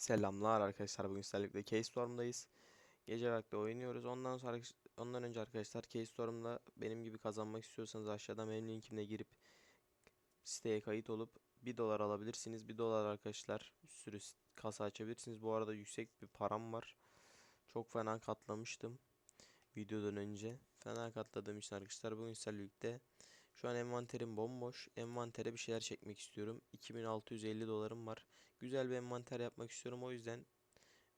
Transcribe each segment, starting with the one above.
Selamlar arkadaşlar. Bugün sizlerle Case Storm'dayız. Gece vakti oynuyoruz. Ondan sonra ondan önce arkadaşlar Case Storm'da benim gibi kazanmak istiyorsanız aşağıdan benim linkimle girip siteye kayıt olup 1 dolar alabilirsiniz. 1 dolar arkadaşlar bir sürü kasa açabilirsiniz. Bu arada yüksek bir param var. Çok fena katlamıştım videodan önce. Fena katladığım için arkadaşlar bugün sizlerle şu an envanterim bomboş. Envantere bir şeyler çekmek istiyorum. 2650 dolarım var. Güzel bir envanter yapmak istiyorum. O yüzden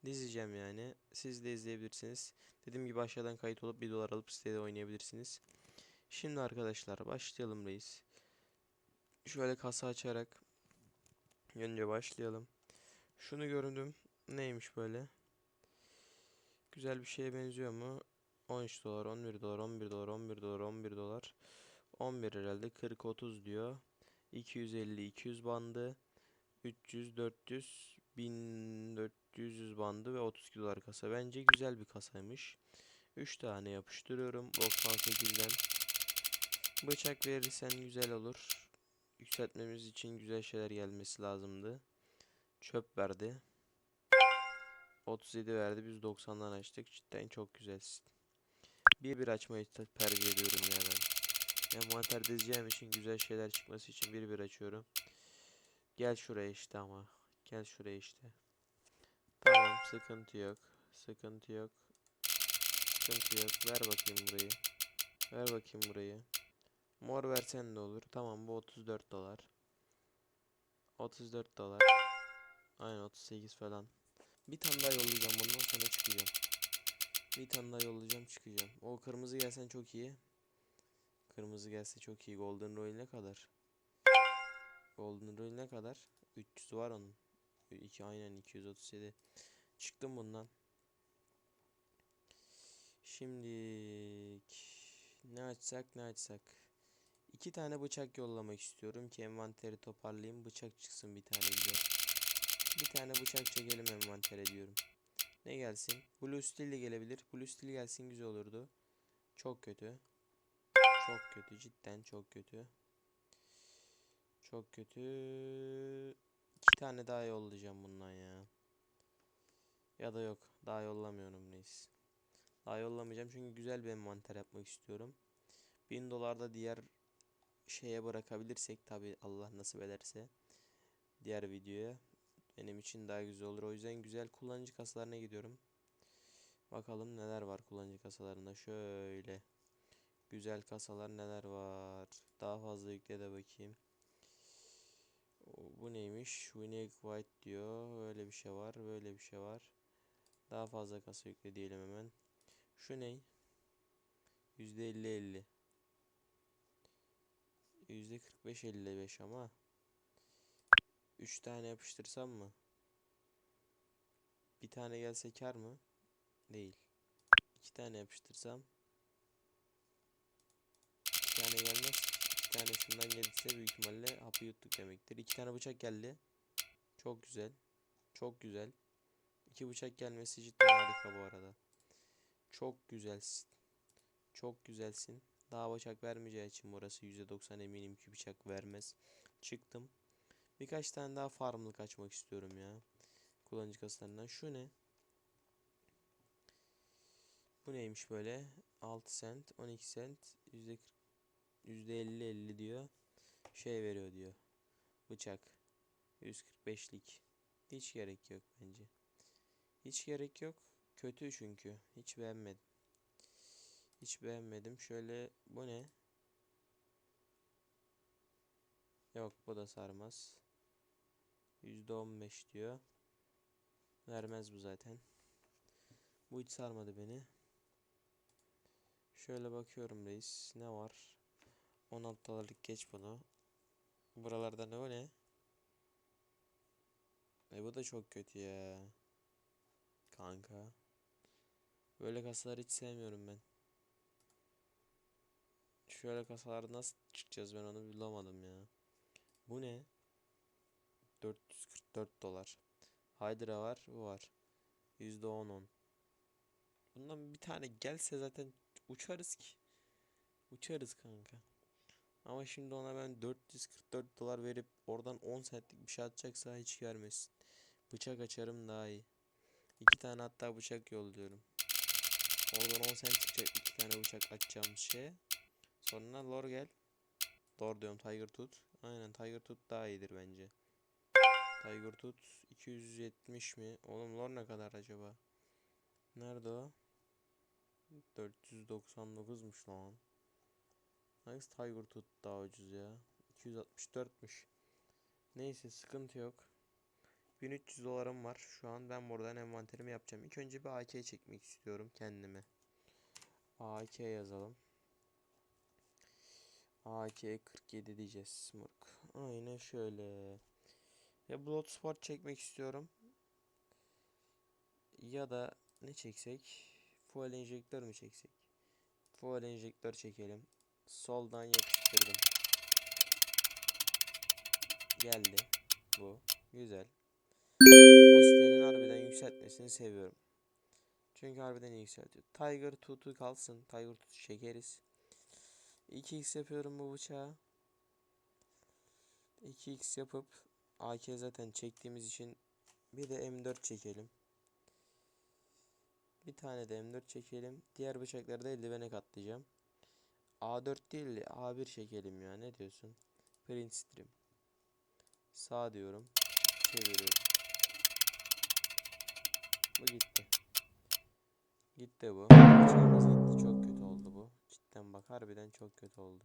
dizeceğim yani. Siz de izleyebilirsiniz. Dediğim gibi aşağıdan kayıt olup 1 dolar alıp sitede oynayabilirsiniz. Şimdi arkadaşlar başlayalım reis. Şöyle kasa açarak önce başlayalım. Şunu gördüm. Neymiş böyle? Güzel bir şeye benziyor mu? 13 dolar, 11 dolar, 11 dolar, 11 dolar, 11 dolar. 11 herhalde 40 30 diyor. 250 200 bandı. 300 400 1400 bandı ve 32 dolar kasa. Bence güzel bir kasaymış. 3 tane yapıştırıyorum 98'den. Bıçak verirsen güzel olur. Yükseltmemiz için güzel şeyler gelmesi lazımdı. Çöp verdi. 37 verdi. Biz 90'dan açtık. Cidden çok güzelsin. Bir bir açmayı te- tercih ediyorum ya ben. Envanter dizeceğim için güzel şeyler çıkması için bir bir açıyorum. Gel şuraya işte ama. Gel şuraya işte. Tamam sıkıntı yok. Sıkıntı yok. Sıkıntı yok. Ver bakayım burayı. Ver bakayım burayı. Mor versen de olur. Tamam bu 34 dolar. 34 dolar. Aynen 38 falan. Bir tane daha yollayacağım. Bundan sonra çıkacağım. Bir tane daha yollayacağım çıkacağım. O kırmızı gelsen çok iyi. Kırmızı gelse çok iyi. Golden Royal ne kadar? Golden Royal ne kadar? 300 var onun. 2 aynen 237. Çıktım bundan. Şimdi ne açsak ne açsak. İki tane bıçak yollamak istiyorum ki envanteri toparlayayım. Bıçak çıksın bir tane güzel. Bir tane bıçak çekelim envantere diyorum. Ne gelsin? Blue Steel gelebilir. Blue Steel gelsin güzel olurdu. Çok kötü. Çok kötü cidden çok kötü. Çok kötü. İki tane daha yollayacağım bundan ya. Ya da yok. Daha yollamıyorum reis. Daha yollamayacağım çünkü güzel bir envanter yapmak istiyorum. 1000 dolar da diğer şeye bırakabilirsek tabi Allah nasip ederse diğer videoya benim için daha güzel olur. O yüzden güzel kullanıcı kasalarına gidiyorum. Bakalım neler var kullanıcı kasalarında. Şöyle. Güzel kasalar neler var. Daha fazla yükle de bakayım. Bu neymiş? Winning White diyor. Böyle bir şey var. Böyle bir şey var. Daha fazla kasa yükle diyelim hemen. Şu ney? %50-50. %45-55 ama. 3 tane yapıştırsam mı? Bir tane gelse kar mı? Değil. 2 tane yapıştırsam. 2 tane gelmez. 2 tane şundan gelirse büyük ihtimalle hapı yuttuk demektir. 2 tane bıçak geldi. Çok güzel. Çok güzel. 2 bıçak gelmesi cidden harika bu arada. Çok güzelsin. Çok güzelsin. Daha bıçak vermeyeceği için burası %90 eminim ki bıçak vermez. Çıktım. Birkaç tane daha farmlık açmak istiyorum ya. Kullanıcı kasalarından. Şu ne? Bu neymiş böyle? 6 cent, 12 cent, %40, %50 50 diyor. Şey veriyor diyor. Bıçak. 145'lik. Hiç gerek yok bence. Hiç gerek yok. Kötü çünkü. Hiç beğenmedim. Hiç beğenmedim. Şöyle bu ne? Yok bu da sarmaz. %15 diyor. Vermez bu zaten. Bu hiç sarmadı beni. Şöyle bakıyorum reis. Ne var? 16 dolarlık geç bunu. Buralarda ne o ne? E bu da çok kötü ya. Kanka. Böyle kasalar hiç sevmiyorum ben. Şöyle kasalarda nasıl çıkacağız ben onu bulamadım ya. Bu ne? 444 dolar. Hydra var, bu var. %10 10. Bundan bir tane gelse zaten uçarız ki. Uçarız kanka. Ama şimdi ona ben 444 dolar verip oradan 10 centlik bir şey atacaksa hiç vermesin. Bıçak açarım daha iyi. İki tane hatta bıçak yolluyorum. Oradan 10 sen çıkacak iki tane bıçak açacağımız şeye. Sonra lor gel. Lor diyorum Tiger Tooth. Aynen Tiger Tooth daha iyidir bence. Tiger Tooth 270 mi? Oğlum lor ne kadar acaba? Nerede o? 499'muş lan. Hangisi Tiger Tooth daha ucuz ya? 264'müş. Neyse sıkıntı yok. 1300 dolarım var. Şu an ben buradan envanterimi yapacağım. İlk önce bir AK çekmek istiyorum kendime. AK yazalım. AK 47 diyeceğiz Smurk. Aynen şöyle. Ya Bloodsport çekmek istiyorum. Ya da ne çeksek? Fuel enjektör mü çeksek? Fuel enjektör çekelim. Soldan yapıştırdım. Geldi. Bu. Güzel. Bu sitenin harbiden yükseltmesini seviyorum. Çünkü harbiden yükseltiyor. Tiger Tooth'u kalsın. Tiger Tooth çekeriz. 2x yapıyorum bu bıçağı. 2x yapıp AK zaten çektiğimiz için bir de M4 çekelim. Bir tane de M4 çekelim. Diğer bıçakları da eldivene katlayacağım. A4 değil de A1 çekelim ya. Ne diyorsun? Print stream. Sağ diyorum. Çeviriyorum. Bu gitti. Gitti bu. Bıçağımız gitti. Çok kötü oldu bu. Cidden bak harbiden çok kötü oldu.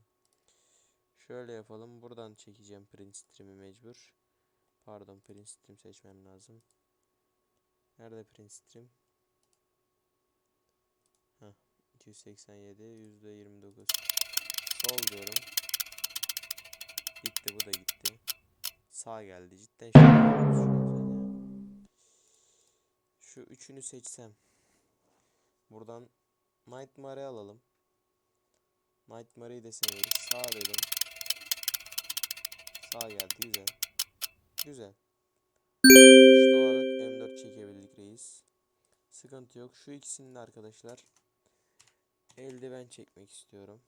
Şöyle yapalım. Buradan çekeceğim print stream'i mecbur. Pardon print stream seçmem lazım. Nerede print stream? Heh, 287 %29 Sol diyorum. Gitti bu da gitti. Sağ geldi. Cidden şey şu üçünü seçsem. Buradan Nightmare'ı alalım. Nightmare'ı da severiz. Sağ dedim. Sağ geldi. Güzel. Güzel. İşte olarak M4 çekebildik reis. Sıkıntı yok. Şu ikisini de arkadaşlar eldiven çekmek istiyorum.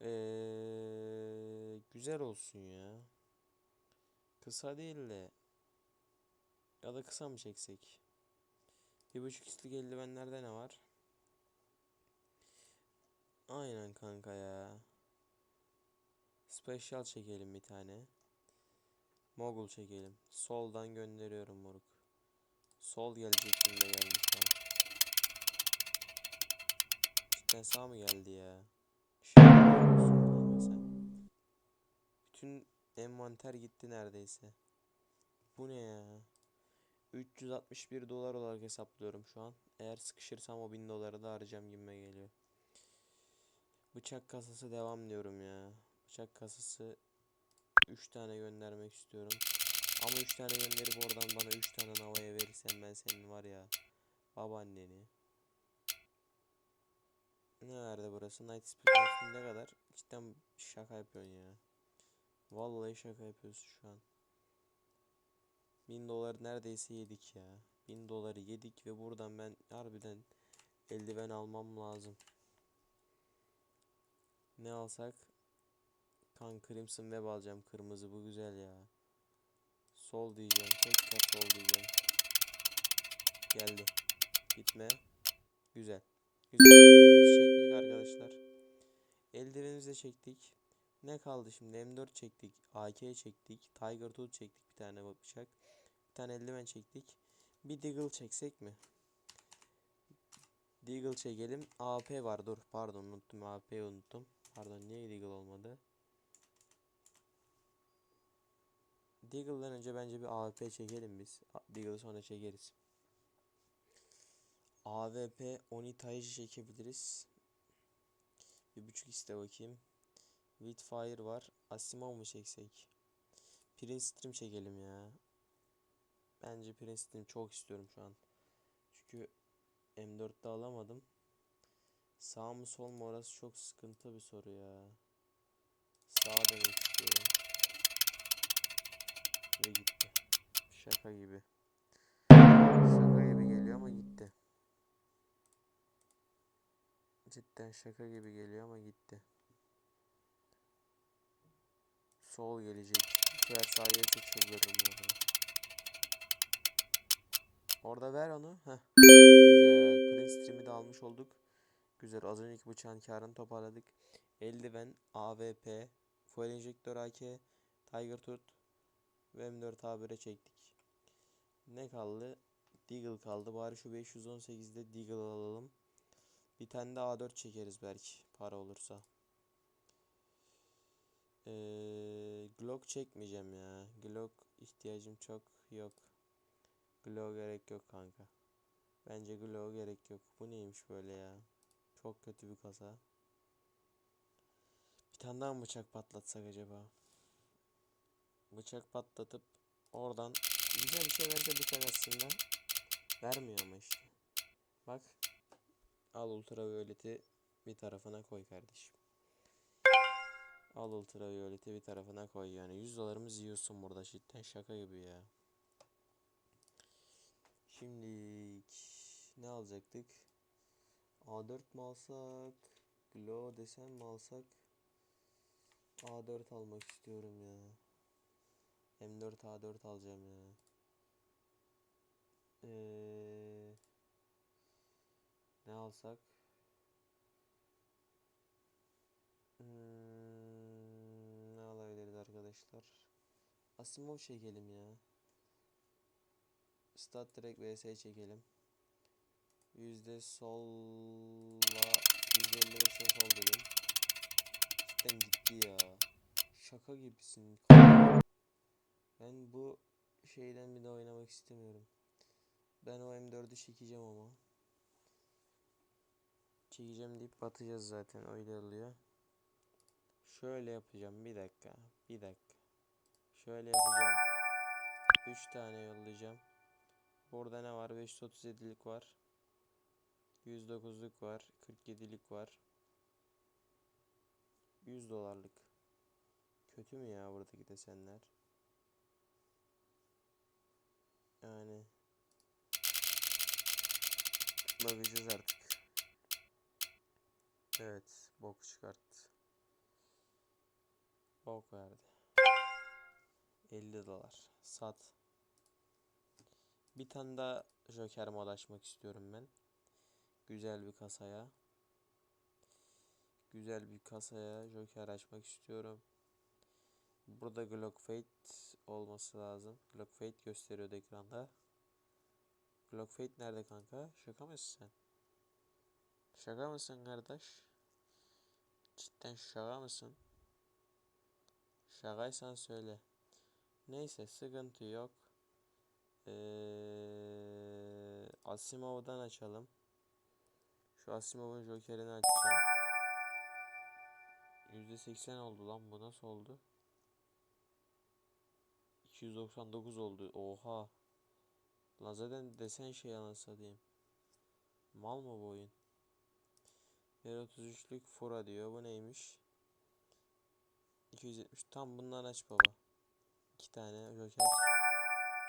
Ee, güzel olsun ya. Kısa değil de ya da kısa mı çeksek? Bir buçuk x'lik eldivenlerde ne var? Aynen kanka ya. Special çekelim bir tane. Mogul çekelim. Soldan gönderiyorum moruk. Sol gelecektim de geldi Cidden sağ mı geldi ya? Şey. Bütün envanter gitti neredeyse. Bu ne ya? 361 dolar olarak hesaplıyorum şu an. Eğer sıkışırsam o 1000 doları da harcayacağım gibime geliyor. Bıçak kasası devam diyorum ya. Bıçak kasası 3 tane göndermek istiyorum. Ama 3 tane gönderip oradan bana 3 tane havaya verirsen ben senin var ya babaanneni. Ne verdi burası? Night Speed ne kadar? Cidden şaka yapıyorsun ya. Vallahi şaka yapıyorsun şu an. 1000 dolar neredeyse yedik ya. 1000 doları yedik ve buradan ben harbiden eldiven almam lazım. Ne alsak? Kan Crimson Web alacağım. Kırmızı bu güzel ya. Sol diyeceğim. Tekrar sol diyeceğim. Geldi. Gitme. Güzel. Güzel arkadaşlar. Eldivenimizi de çektik. Ne kaldı şimdi? M4 çektik. AK çektik. Tiger Tooth çektik bir tane bıçak. Bir tane eldiven çektik. Bir Deagle çeksek mi? Deagle çekelim. AP var. Dur pardon unuttum. AP'yi unuttum. Pardon niye Deagle olmadı? Deagle'dan önce bence bir AWP çekelim biz. Deagle'ı sonra çekeriz. AWP Onitai'yi çekebiliriz. Bir buçuk iste bakayım. Witfire var. Asimov mu çeksek? Prince Stream çekelim ya. Bence Prince Stream çok istiyorum şu an. Çünkü M4'te alamadım. Sağ mı sol mu orası çok sıkıntı bir soru ya. Sağ demek istiyorum. Ve gitti. Şaka gibi. Cidden şaka gibi geliyor ama gitti. Sol gelecek. Sağa gelirse çıldırırım bu arada. Orada ver onu. Heh. Güzel. Prince Stream'i de almış olduk. Güzel. Az önceki bıçağın karını toparladık. Eldiven, AWP, Fuel Injector AK, Tiger Tooth ve M4 A1'e çektik. Ne kaldı? Deagle kaldı. Bari şu 518'de Deagle alalım. Bir tane de A4 çekeriz belki. Para olursa. Ee, Glock çekmeyeceğim ya. Glock ihtiyacım çok yok. Glow gerek yok kanka. Bence glow gerek yok. Bu neymiş böyle ya? Çok kötü bir kasa. Bir tane daha mı bıçak patlatsak acaba? Bıçak patlatıp oradan güzel bir şey verse bıçak aslında. Vermiyor ama işte. Bak. Al ultraviyoleti bir tarafına koy kardeşim. Al ultraviyoleti bir tarafına koy yani. 100 dolarımız yiyorsun burada cidden şaka gibi ya. Şimdi ne alacaktık? A4 mi alsak? Glow desen mi alsak? A4 almak istiyorum ya. M4 A4 alacağım ya. Ee, ne alsak? Hmm, ne alabiliriz arkadaşlar? Asimov çekelim ya. Stat direkt vs çekelim. Yüzde solla yüzde 55'e sol dedim. Cidden gitti ya. Şaka gibisin. Ben bu şeyden bir de oynamak istemiyorum. Ben o M4'ü çekeceğim ama. Çekeceğim deyip batacağız zaten öyle oluyor. Şöyle yapacağım bir dakika. Bir dakika. Şöyle yapacağım. 3 tane yollayacağım. Burada ne var? 537'lik var. 109'luk var. 47'lik var. 100 dolarlık. Kötü mü ya buradaki desenler? Yani bakacağız artık. Bok çıkarttı. Bok verdi. 50 dolar. Sat. Bir tane daha Joker mod açmak istiyorum ben. Güzel bir kasaya. Güzel bir kasaya Joker açmak istiyorum. Burada Glock Fate olması lazım. Glock Fate gösteriyordu ekranda. Glock Fate nerede kanka? Şaka mısın sen? Şaka mısın kardeş? Cidden şaka mısın? Şakaysan söyle. Neyse sıkıntı yok. Ee, Asimov'dan açalım. Şu Asimov'un Joker'ini açacağım. %80 oldu lan bu nasıl oldu? 299 oldu. Oha. Lan zaten desen şey anasını satayım. Mal mı bu oyun? 1.33'lük fora diyor. Bu neymiş? 270. Tam bundan aç baba. İki tane Joker.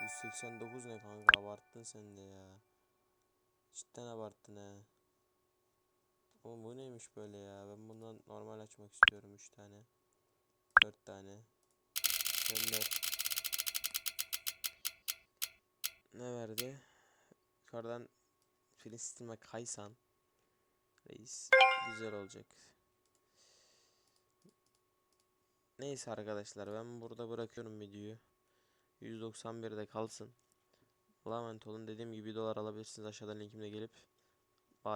189 ne kanka abarttın sen de ya. Cidden abarttın ha. Oğlum bu neymiş böyle ya? Ben bundan normal açmak istiyorum 3 tane. 4 tane. Gönder. Ne verdi? Yukarıdan Filistin'e kaysan. Reis güzel olacak. Neyse arkadaşlar ben burada bırakıyorum videoyu. 191'de kalsın. Emanet olun. Dediğim gibi 1 dolar alabilirsiniz aşağıdan linkimde gelip.